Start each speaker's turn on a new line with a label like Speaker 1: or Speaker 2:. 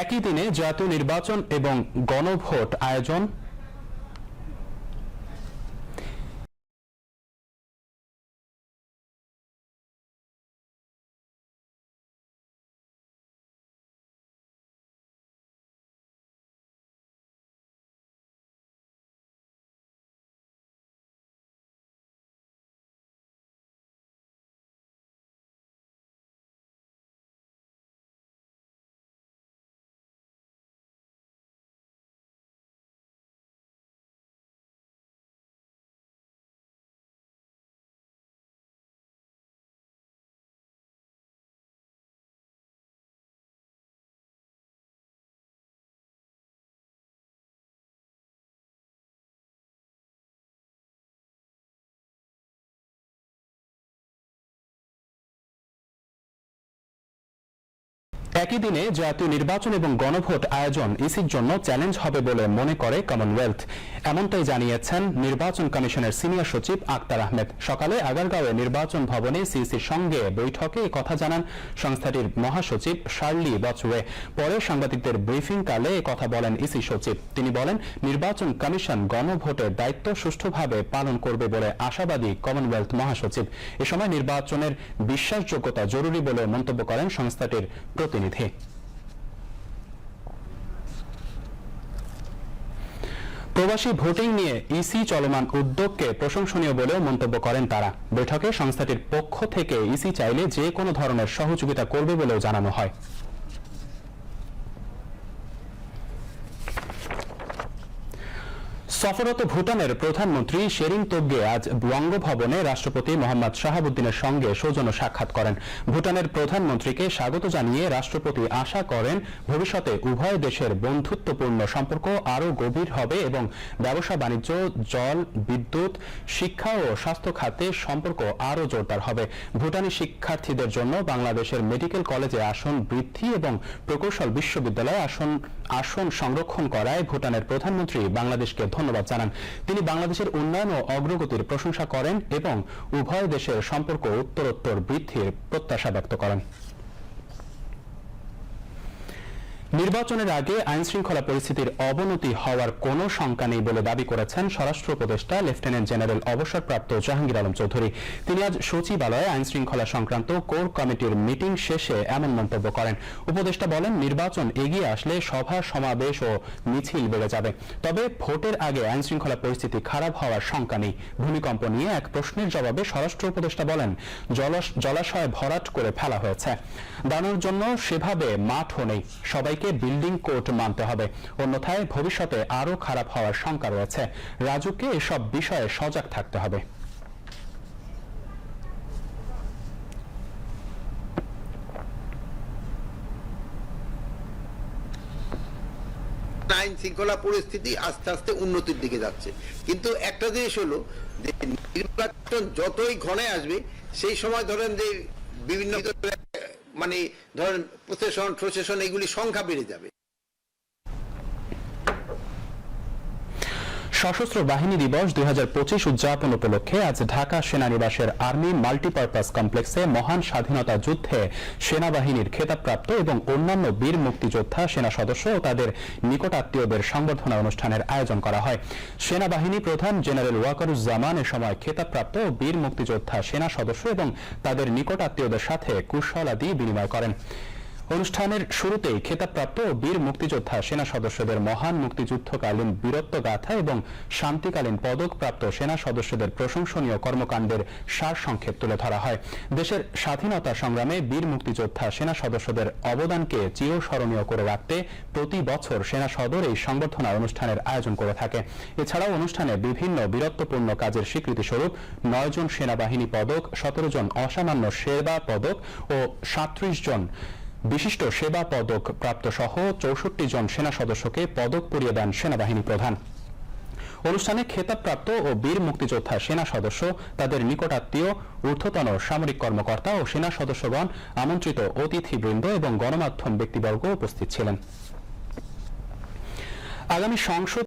Speaker 1: একই দিনে জাতীয় নির্বাচন এবং গণভোট আয়োজন একই দিনে জাতীয় নির্বাচন এবং গণভোট আয়োজন ইসির জন্য চ্যালেঞ্জ হবে বলে মনে করে কমনওয়েলথ এমনটাই জানিয়েছেন নির্বাচন কমিশনের সিনিয়র সচিব আক্তার আহমেদ। সকালে আগারগাঁওয়ে নির্বাচন ভবনে সিইসির সঙ্গে বৈঠকে কথা জানান সংস্থাটির মহাসচিব শার্লি বচওয়ে। পরে সাংবাদিকদের ব্রিফিং কালে কথা বলেন ইসি সচিব। তিনি বলেন, নির্বাচন কমিশন গণভোটের দায়িত্ব সুষ্ঠুভাবে পালন করবে বলে আশাবাদী কমনওয়েলথ মহাসচিব। এ সময় নির্বাচনের বিশ্বাসযোগ্যতা জরুরি বলে মন্তব্য করেন সংস্থাটির প্রতিনিধি প্রবাসী ভোটিং নিয়ে ইসি চলমান উদ্যোগকে প্রশংসনীয় বলেও মন্তব্য করেন তারা। বৈঠকে সংস্থাটির পক্ষ থেকে ইসি চাইলে যে কোনো ধরনের সহযোগিতা করবে বলেও জানানো হয়। সফররত ভুটানের প্রধানমন্ত্রী শেরিং তোবগে আজ বঙ্গভবনে রাষ্ট্রপতি মোহাম্মদ শাহাবুদ্দিনের সঙ্গে সৌজন্য সাক্ষাৎ করেন। ভুটানের প্রধানমন্ত্রীকে স্বাগত জানিয়ে রাষ্ট্রপতি আশা করেন, ভবিষ্যতে উভয় দেশের বন্ধুত্বপূর্ণ সম্পর্ক আরও গভীর হবে এবং ব্যবসা, বাণিজ্য, জল, বিদ্যুৎ, শিক্ষা ও স্বাস্থ্য খাতে সম্পর্ক আরও জোরদার হবে। ভুটানি শিক্ষার্থীদের জন্য বাংলাদেশের মেডিকেল কলেজে আসন বৃদ্ধি এবং প্রকৌশল বিশ্ববিদ্যালয়ে আসন আসন সংরক্ষণ করায় ভুটানের প্রধানমন্ত্রী বাংলাদেশকে ধন্যবাদ জানান। তিনি বাংলাদেশের উন্নয়ন ও অগ্রগতির প্রশংসা করেন এবং উভয় দেশের সম্পর্ক উত্তরোত্তর বৃদ্ধির প্রত্যাশা ব্যক্ত করেন। নির্বাচনের আগে আইন শৃঙ্খলা পরিস্থিতির অবনতি হওয়ার কোনো শঙ্কা নেই বলে দাবি করেছেন স্বরাষ্ট্র উপদেষ্টা লেফটেন্যান্ট জেনারেল অবসরপ্রাপ্ত জাহাঙ্গীর আলম চৌধুরী। তিনি আজ সচিবালয়ে আইন শৃঙ্খলা সংক্রান্ত কোর কমিটির মিটিং শেষে এমন মন্তব্য করেন। উপদেষ্টা বলেন, নির্বাচন এগিয়ে আসলে সভা, সমাবেশ ও মিছিল বেড়ে যাবে। তবে ভোটের আগে আইন শৃঙ্খলা পরিস্থিতি খারাপ হওয়ার শঙ্কা নেই। ভূমিকম্প নিয়ে এক প্রশ্নের জবাবে স্বরাষ্ট্র উপদেষ্টা বলেন জলাশ- জলাশয় ভরাট করে ফেলা হয়েছে। দানোর জন্য সেভাবে মাঠও নেই। সবাইকে বিল্ডিং কোড মানতে হবে। অন্যথায় ভবিষ্যতে আরও খারাপ হওয়ার শঙ্কা রয়েছে। রাজুকে এসব বিষয়ে সজাগ থাকতে হবে।
Speaker 2: আইন শৃঙ্খলা পরিস্থিতি আস্তে আস্তে উন্নতির দিকে যাচ্ছে। কিন্তু একটা জিনিস হলো যে নির্বাচন যতই ঘনে আসবে, সেই সময় ধরেন যে বিভিন্ন মানে ধরেন প্রশাসন প্রসেশন এগুলি সংখ্যা বেড়ে যাবে।
Speaker 1: সশস্ত্র বাহিনী দিবস দুই হাজার পঁচিশ উদযাপন উপলক্ষে আজ ঢাকা সেনানিবাসের আর্মি মাল্টিপারপাস কমপ্লেক্সে মহান স্বাধীনতা যুদ্ধে সেনাবাহিনীর খেতাবপ্রাপ্ত এবং অন্যান্য বীর মুক্তিযোদ্ধা, সেনা সদস্য ও তাদের নিকটাত্মীয়দের সংবর্ধনা অনুষ্ঠানের আয়োজন করা হয়। সেনাবাহিনী প্রধান জেনারেল ওয়াকারুজ্জামান এ সময় খেতাবপ্রাপ্ত ও বীর মুক্তিযোদ্ধা, সেনা সদস্য এবং তাদের নিকটাত্মীয়দের সাথে কুশলাদি বিনিময় করেন। অনুষ্ঠানের শুরুতেই খেতাবপ্রাপ্ত বীর মুক্তিযোদ্ধা সেনা সদস্যদের মহান মুক্তিযুদ্ধকালীন বীরত্ব গাথা এবং শান্তিকালীন পদকপ্রাপ্ত সেনা সদস্যদের প্রশংসনীয় কর্মকাণ্ডের সার সংক্ষেপ তুলে ধরা হয়। দেশের স্বাধীনতা সংগ্রামে বীর মুক্তিযোদ্ধা সেনা সদস্যদের অবদানকে চিরস্মরণীয় করে রাখতে প্রতি বছর সেনা সদর এই সংবর্ধনা অনুষ্ঠানের আয়োজন করে থাকে। এছাড়াও অনুষ্ঠানে বিভিন্ন বীরত্বপূর্ণ কাজের স্বীকৃতি স্বরূপ নয় জন সেনাবাহিনী পদক, সতেরো জন অসামান্য সেবা পদক ও সাঁত্রিশ জন বিশিষ্ট সেবা পদক প্রাপ্ত সহ চৌষট্টি জন সেনা সদস্যকে পদক পরিয়ে দেন সেনাবাহিনী প্রধান। অনুষ্ঠানে খেতাবপ্রাপ্ত ও বীর মুক্তিযোদ্ধা সেনা সদস্য, তাদের নিকটাত্মীয় ঊর্ধ্বতন সামরিক কর্মকর্তা ও সেনা সদস্যগণ, আমন্ত্রিত অতিথিবৃন্দ এবং গণমাধ্যম ব্যক্তিবর্গ উপস্থিত ছিলেন। আগামী সংসদ